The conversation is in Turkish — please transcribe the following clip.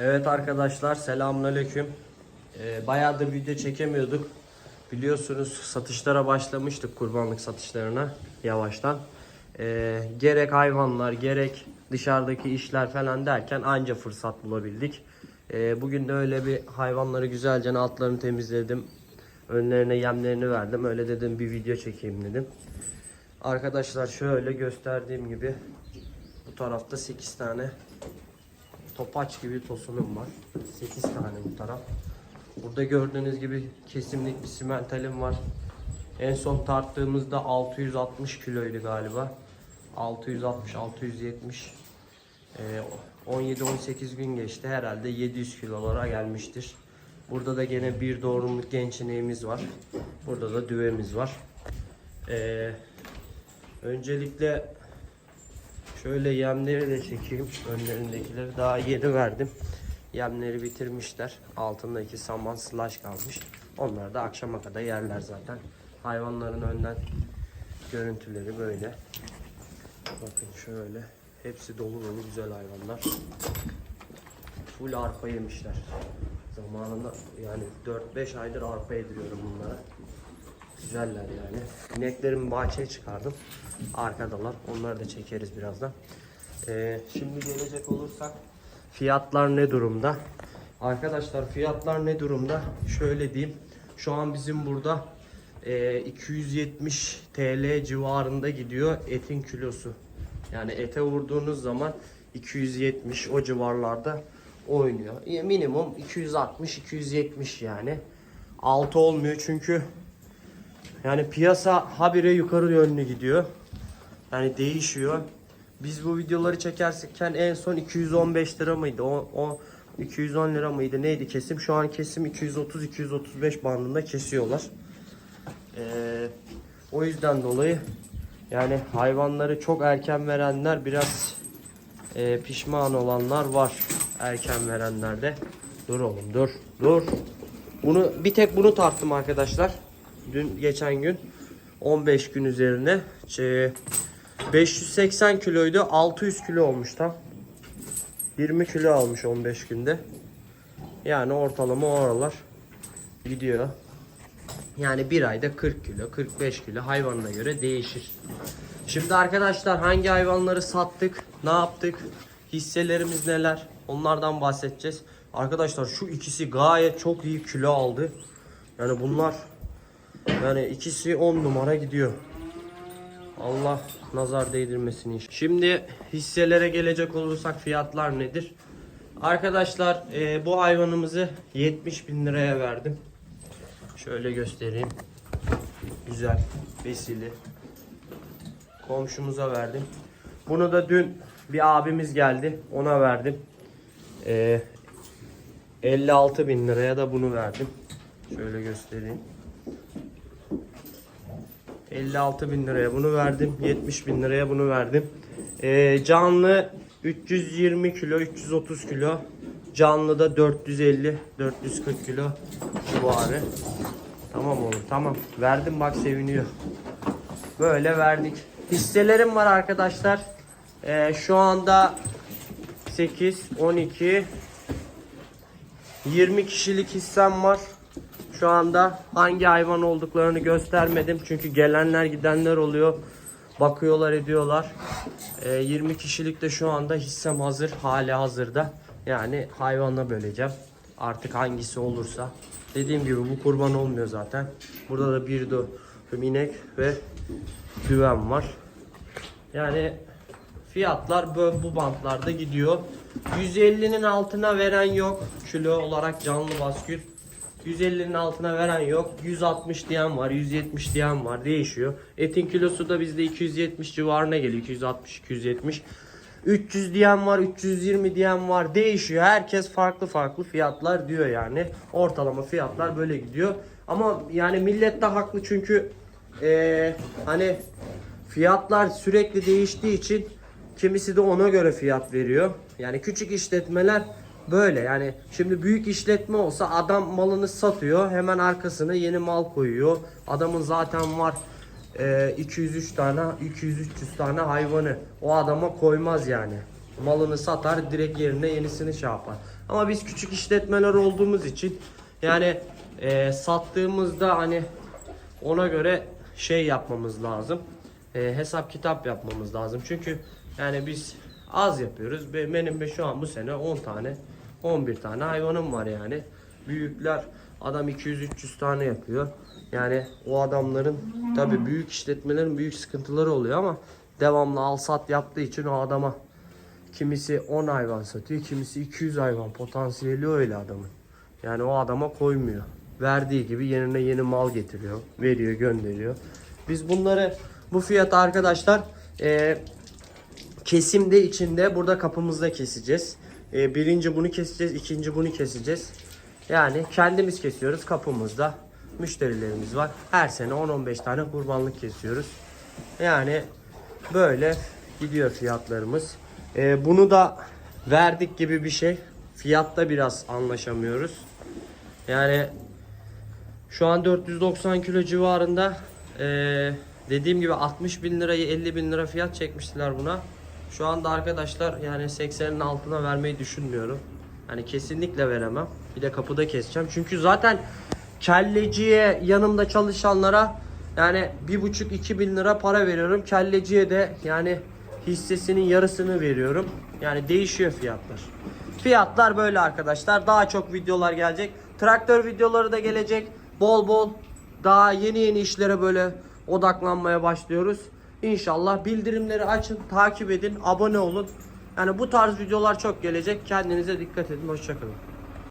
Evet arkadaşlar selamünaleyküm. Ee, bayağıdır video çekemiyorduk. Biliyorsunuz satışlara başlamıştık kurbanlık satışlarına yavaştan. Ee, gerek hayvanlar gerek dışarıdaki işler falan derken anca fırsat bulabildik. Ee, bugün de öyle bir hayvanları güzelce altlarını temizledim. Önlerine yemlerini verdim. Öyle dedim bir video çekeyim dedim. Arkadaşlar şöyle gösterdiğim gibi bu tarafta 8 tane topaç gibi tosunum var. 8 tane bu taraf. Burada gördüğünüz gibi kesimlik bir simentalim var. En son tarttığımızda 660 kiloydu galiba. 660 670 ee, 17-18 gün geçti. Herhalde 700 kilolara gelmiştir. Burada da gene bir doğrumluk genç ineğimiz var. Burada da düvemiz var. Ee, öncelikle Şöyle yemleri de çekeyim. Önlerindekileri daha yeni verdim. Yemleri bitirmişler. Altındaki saman slash kalmış. Onlar da akşama kadar yerler zaten. Hayvanların önden görüntüleri böyle. Bakın şöyle. Hepsi dolu dolu güzel hayvanlar. Full arpa yemişler. Zamanında yani 4-5 aydır arpa yediriyorum bunlara. Güzeller yani. İneklerimi bahçeye çıkardım. Arkadalar. Onları da çekeriz birazdan. Ee, şimdi gelecek olursak fiyatlar ne durumda? Arkadaşlar fiyatlar ne durumda? Şöyle diyeyim. Şu an bizim burada e, 270 TL civarında gidiyor etin kilosu. Yani ete vurduğunuz zaman 270 o civarlarda oynuyor. Minimum 260-270 yani. Altı olmuyor çünkü yani piyasa habire yukarı yönlü gidiyor. Yani değişiyor. Biz bu videoları çekerken en son 215 lira mıydı? O, o 210 lira mıydı? Neydi kesim? Şu an kesim 230-235 bandında kesiyorlar. Ee, o yüzden dolayı yani hayvanları çok erken verenler biraz e, pişman olanlar var. Erken verenlerde. Dur oğlum dur. Dur. Bunu bir tek bunu tarttım arkadaşlar. Dün geçen gün 15 gün üzerine şey, 580 kiloydu 600 kilo olmuş tam. 20 kilo almış 15 günde. Yani ortalama o aralar gidiyor. Yani bir ayda 40 kilo 45 kilo hayvanına göre değişir. Şimdi arkadaşlar hangi hayvanları sattık ne yaptık hisselerimiz neler onlardan bahsedeceğiz. Arkadaşlar şu ikisi gayet çok iyi kilo aldı. Yani bunlar yani ikisi 10 numara gidiyor. Allah nazar değdirmesin inşallah. Şimdi hisselere gelecek olursak fiyatlar nedir? Arkadaşlar e, bu hayvanımızı 70 bin liraya verdim. Şöyle göstereyim. Güzel, besili. Komşumuza verdim. Bunu da dün bir abimiz geldi. Ona verdim. E, 56 bin liraya da bunu verdim. Şöyle göstereyim. 56 bin liraya bunu verdim. 70 bin liraya bunu verdim. Ee, canlı 320 kilo, 330 kilo. Canlı da 450, 440 kilo civarı. Tamam oğlum tamam. Verdim bak seviniyor. Böyle verdik. Hisselerim var arkadaşlar. Ee, şu anda 8, 12, 20 kişilik hissem var. Şu anda hangi hayvan olduklarını göstermedim. Çünkü gelenler gidenler oluyor. Bakıyorlar ediyorlar. Ee, 20 kişilik de şu anda hissem hazır. Hali hazırda. Yani hayvanla böleceğim. Artık hangisi olursa. Dediğim gibi bu kurban olmuyor zaten. Burada da bir döküm inek ve düven var. Yani fiyatlar bu bantlarda gidiyor. 150'nin altına veren yok. Kilo olarak canlı baskül. 150'nin altına veren yok. 160 diyen var, 170 diyen var. Değişiyor. Etin kilosu da bizde 270 civarına geliyor. 260, 270. 300 diyen var, 320 diyen var. Değişiyor. Herkes farklı farklı fiyatlar diyor yani. Ortalama fiyatlar böyle gidiyor. Ama yani millet de haklı çünkü eee, hani fiyatlar sürekli değiştiği için kimisi de ona göre fiyat veriyor. Yani küçük işletmeler böyle yani şimdi büyük işletme olsa adam malını satıyor hemen arkasına yeni mal koyuyor. Adamın zaten var e, 200-3 tane 200-300 tane hayvanı o adama koymaz yani. malını satar direkt yerine yenisini şey yapar. Ama biz küçük işletmeler olduğumuz için yani e, sattığımızda hani ona göre şey yapmamız lazım. E, hesap kitap yapmamız lazım. Çünkü yani biz az yapıyoruz. Be- Benim şu an bu sene 10 tane 11 tane hayvanım var yani. Büyükler adam 200-300 tane yapıyor. Yani o adamların tabi büyük işletmelerin büyük sıkıntıları oluyor ama devamlı al sat yaptığı için o adama kimisi 10 hayvan satıyor, kimisi 200 hayvan potansiyeli öyle adamın. Yani o adama koymuyor. Verdiği gibi yerine yeni mal getiriyor, veriyor, gönderiyor. Biz bunları bu fiyata arkadaşlar eee kesimde içinde burada kapımızda keseceğiz. Ee, birinci bunu keseceğiz, ikinci bunu keseceğiz. Yani kendimiz kesiyoruz kapımızda. Müşterilerimiz var. Her sene 10-15 tane kurbanlık kesiyoruz. Yani böyle gidiyor fiyatlarımız. Ee, bunu da verdik gibi bir şey. Fiyatta biraz anlaşamıyoruz. Yani şu an 490 kilo civarında eee, dediğim gibi 60 bin lirayı 50 bin lira fiyat çekmiştiler buna. Şu anda arkadaşlar yani 80'in altına vermeyi düşünmüyorum. Hani kesinlikle veremem. Bir de kapıda keseceğim. Çünkü zaten kelleciye yanımda çalışanlara yani bir buçuk iki bin lira para veriyorum. Kelleciye de yani hissesinin yarısını veriyorum. Yani değişiyor fiyatlar. Fiyatlar böyle arkadaşlar. Daha çok videolar gelecek. Traktör videoları da gelecek. Bol bol daha yeni yeni işlere böyle odaklanmaya başlıyoruz. İnşallah bildirimleri açın, takip edin, abone olun. Yani bu tarz videolar çok gelecek. Kendinize dikkat edin. Hoşçakalın.